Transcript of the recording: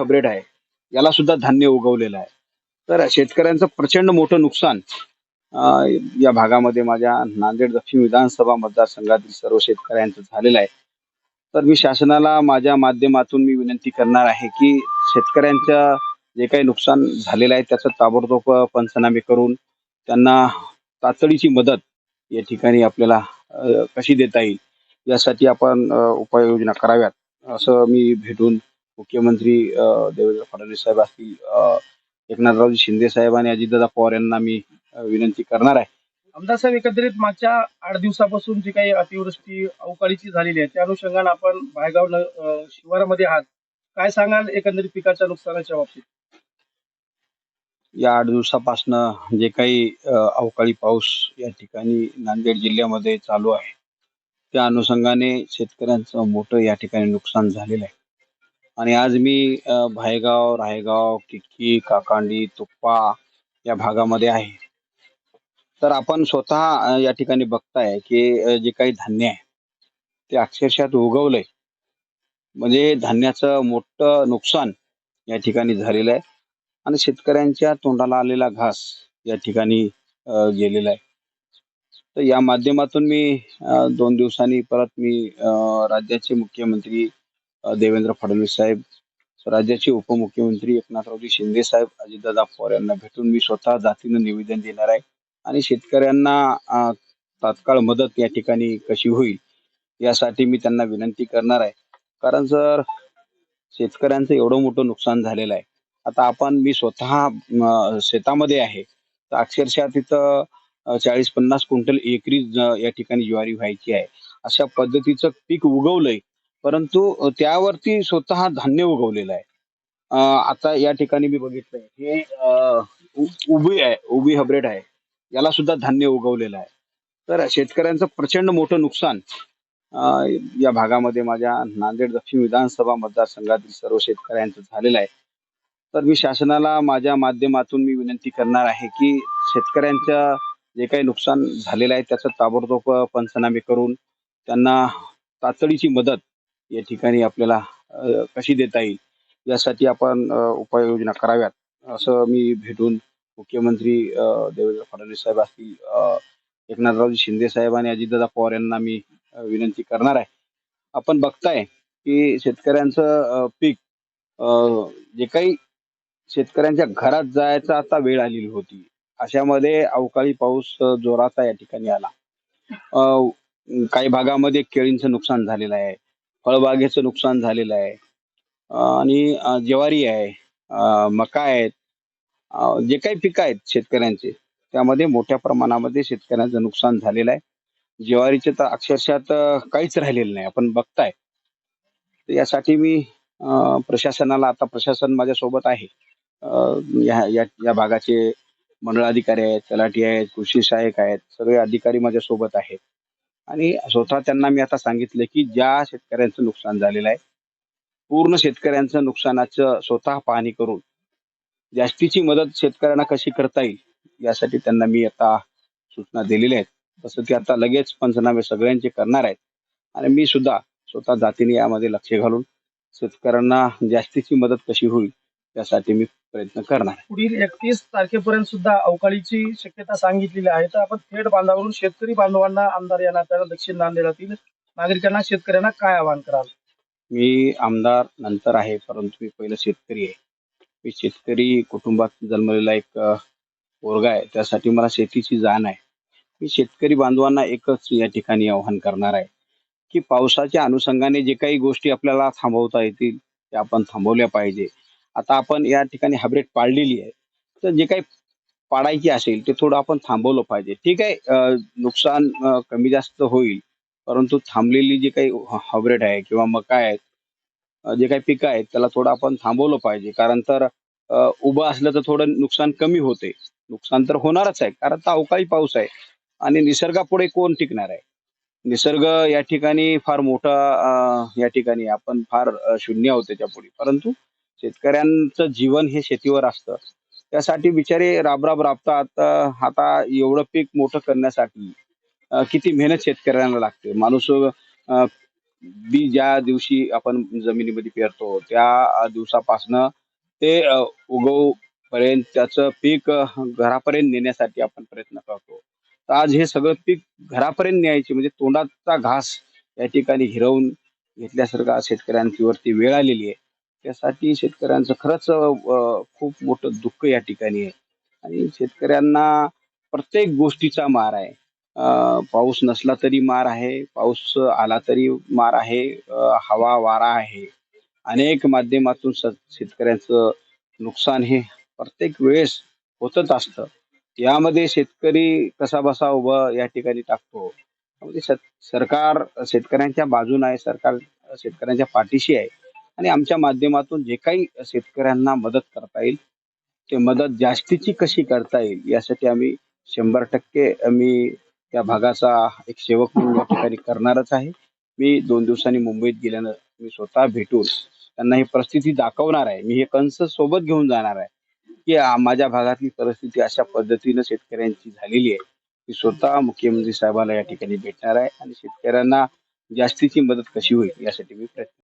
Hybrid आहे. याला सुद्धा धान्य उगवलेलं आहे. तर शेतकऱ्यांचं प्रचंड मोठं नुकसान या भागामध्ये माझ्या नांदेड दक्षिण विधानसभा मतदारसंघातील सर्व शेतकऱ्यांचं झालेलं आहे. तर मी शासनाला माझ्या माध्यमातून मी विनंती करणार आहे की शेतकऱ्यांचं जे काही नुकसान झालेलं आहे त्याचं ताबडतोब पंचनामे करून त्यांना तातडीची मदत या ठिकाणी आपल्याला कशी देता येईल यासाठी आपण उपाययोजना कराव्यात असं मी भेटून मुख्यमंत्री देवेंद्र फडणवीस साहेब असतील एकनाथरावजी शिंदे साहेब आणि अजितदादा पवार यांना मी विनंती करणार आहे. आमदार साहेब एकंदरीत मागच्या आठ दिवसापासून जी काही अतिवृष्टी अवकाळीची झालेली आहे त्या अनुषंगाने आपण भायगाव अं, शिवारामध्ये आहात. काय सांगाल एकंदरीत पिकाच्या नुकसानाच्या बाबतीत? या आठ दिवसापासनं जे काही अवकाळी पाऊस या ठिकाणी नांदेड जिल्ह्यामध्ये चालू आहे त्या अनुषंगाने शेतकऱ्यांचं मोठं या ठिकाणी नुकसान झालेलं आहे. आणि आज मी भायगाव रायगाव किक्की काकांडी तुप्पा या भागामध्ये आहे. तर आपण स्वतः या ठिकाणी बघताय की जे काही धान्य आहे ते अक्षरशः उगवलंय. म्हणजे धान्याचं मोठं नुकसान या ठिकाणी झालेलं आहे. आणि शेतकऱ्यांच्या तोंडाला आलेला घास या ठिकाणी गेलेला आहे. तर या माध्यमातून मी दोन दिवसांनी परत मी राज्याचे मुख्यमंत्री देवेंद्र फडणवीस साहेब राज्याचे उपमुख्यमंत्री एकनाथरावजी शिंदे साहेब अजितदादा पवार यांना भेटून मी स्वतः जातीनं निवेदन देणार आहे. आणि शेतकऱ्यांना तात्काळ मदत या ठिकाणी कशी होईल यासाठी मी त्यांना विनंती करणार आहे. कारण सर शेतकऱ्यांचं एवढं मोठं नुकसान झालेलं आहे आता आपण मी स्वतः शेतामध्ये आहे तर अक्षरशः तिथं चाळीस पन्नास क्विंटल एकरी या ठिकाणी ज्वारी व्हायची आहे. अशा पद्धतीचं पीक उगवलंय परंतु त्यावरती स्वतः धान्य उगवलेलं आहे. आता या ठिकाणी मी बघितलंय हे उ- उभी आहे उभी हब्रेड आहे. याला सुद्धा धान्य उगवलेलं आहे. तर शेतकऱ्यांचं प्रचंड मोठं नुकसान या भागामध्ये माझ्या नांदेड दक्षिण विधानसभा मतदारसंघातील सर्व शेतकऱ्यांचं झालेलं आहे. तर मी शासनाला माझ्या माध्यमातून मी विनंती करणार आहे की शेतकऱ्यांचं जे काही नुकसान झालेलं आहे त्याचं ताबडतोब पंचनामे करून त्यांना तातडीची मदत या ठिकाणी आपल्याला कशी देता येईल? यासाठी आपण उपाययोजना कराव्यात. असं मी भेटून मुख्यमंत्री देवेंद्र फडणवीस साहेब असतील एकनाथराव एकनाथरावजी शिंदे साहेब आणि अजितदादा पवार यांना मी विनंती करणार आहे. आपण बघताय की शेतकऱ्यांचं पीक जे काही शेतकऱ्यांच्या घरात जायचा आता वेळ आलेली होती. अशामध्ये अवकाळी पाऊस जोराचा या ठिकाणी आला. काही भागामध्ये केळींचं नुकसान झालेलं आहे. फळबागेचं नुकसान झालेलं आहे. आणि ज्वारी आहे मका आहेत जे काही पिकं आहेत शेतकऱ्यांचे त्यामध्ये मोठ्या प्रमाणामध्ये शेतकऱ्यांचं नुकसान झालेलं आहे. ज्वारीचे तर अक्षरशः तर काहीच राहिलेलं नाही आपण बघताय. तर यासाठी मी प्रशासनाला आता प्रशासन माझ्यासोबत आहे. या या या भागाचे मंडळाधिकारी आहेत तलाठी आहेत कृषी सहाय्यक आहेत सगळे अधिकारी माझ्यासोबत आहेत. आणि स्वतः त्यांना मी आता सांगितलं की ज्या शेतकऱ्यांचं नुकसान झालेलं आहे पूर्ण शेतकऱ्यांचं नुकसानाचं स्वतः पाहणी करून जास्तीची मदत शेतकऱ्यांना कशी करता येईल यासाठी त्यांना मी आता सूचना दिलेल्या आहेत. तसं की आता लगेच पंचनामे सगळ्यांचे करणार आहेत. आणि मी सुद्धा स्वतः जातीने यामध्ये लक्ष घालून शेतकऱ्यांना जास्तीची मदत कशी होईल यासाठी मी प्रयत्न करणार. पुढील एकतीस तारखेपर्यंत सुद्धा अवकाळीची शक्यता सांगितलेली आहे. तर आपण थेट बांधावरून शेतकरी बांधवांना आमदार या नात्यानं दक्षिण नांदेडातील नागरिकांना शेतकऱ्यांना काय आवाहन कराल? मी आमदार नंतर आहे परंतु मी पहिलं शेतकरी आहे. मी शेतकरी कुटुंबात जन्मलेला एक पोरगा आहे. त्यासाठी मला शेतीची जाण आहे. मी शेतकरी बांधवांना एकच या ठिकाणी आवाहन करणार आहे की पावसाच्या अनुषंगाने जे काही गोष्टी आपल्याला थांबवता येतील त्या आपण थांबवल्या पाहिजे. आता आपण या ठिकाणी हायब्रिड पाळलेली आहे. तर जे काही पाडायची असेल ते थोडं आपण थांबवलं पाहिजे. ठीक आहे? नुकसान कमी जास्त होईल. परंतु थांबलेली जी काही हायब्रिड आहे किंवा मका आहेत जे काही पिकं आहेत त्याला थोडं आपण थांबवलं पाहिजे. कारण तर उभं असलं तर थोडं नुकसान कमी होते. नुकसान तर होणारच आहे. कारण तर अवकाळी पाऊस आहे. आणि निसर्गापुढे कोण टिकणार आहे? निसर्ग या ठिकाणी फार मोठा या ठिकाणी आपण फार शून्य आहोत त्याच्यापुढे. परंतु शेतकऱ्यांचं जीवन हे शेतीवर असतं. त्यासाठी बिचारे राबराब राबतात. आता एवढं पीक मोठं करण्यासाठी किती मेहनत शेतकऱ्यांना लागते. माणूस बी ज्या दिवशी आपण जमिनीमध्ये पेरतो त्या दिवसापासनं ते अ, उगवपर्यंत त्याचं पीक घरापर्यंत नेण्यासाठी आपण प्रयत्न करतो. तर आज हे सगळं पीक घरापर्यंत न्यायचे म्हणजे तोंडाचा घास या ठिकाणी हिरवून घेतल्यासारखा शेतकऱ्यांची वरती वेळ आलेली आहे. त्यासाठी शेतकऱ्यांचं खरंच खूप मोठं दुःख या ठिकाणी आहे. आणि शेतकऱ्यांना प्रत्येक गोष्टीचा मार आहे. पाऊस नसला तरी मार आहे पाऊस आला तरी मार आहे हवा वारा आहे. अनेक माध्यमातून शेतकऱ्यांचं नुकसान हे प्रत्येक वेळेस होतच असतं. यामध्ये शेतकरी कसा बसा उभं या ठिकाणी टाकतो. सरकार शेतकऱ्यांच्या बाजून आहे सरकार शेतकऱ्यांच्या पाठीशी आहे. आणि आमच्या माध्यमातून जे काही शेतकऱ्यांना मदत करता येईल ते मदत जास्तीची कशी करता येईल यासाठी आम्ही शंभर टक्के मी त्या भागाचा एक सेवक म्हणून या ठिकाणी करणारच आहे. मी दोन दिवसांनी मुंबईत गेल्यानं मी स्वतः भेटून त्यांना ही परिस्थिती दाखवणार आहे. मी हे कंस सोबत घेऊन जाणार आहे की माझ्या भागातली परिस्थिती अशा पद्धतीनं शेतकऱ्यांची झालेली आहे. की स्वतः मुख्यमंत्री साहेबाला या ठिकाणी भेटणार आहे आणि शेतकऱ्यांना जास्तीची मदत कशी होईल यासाठी मी प्रयत्न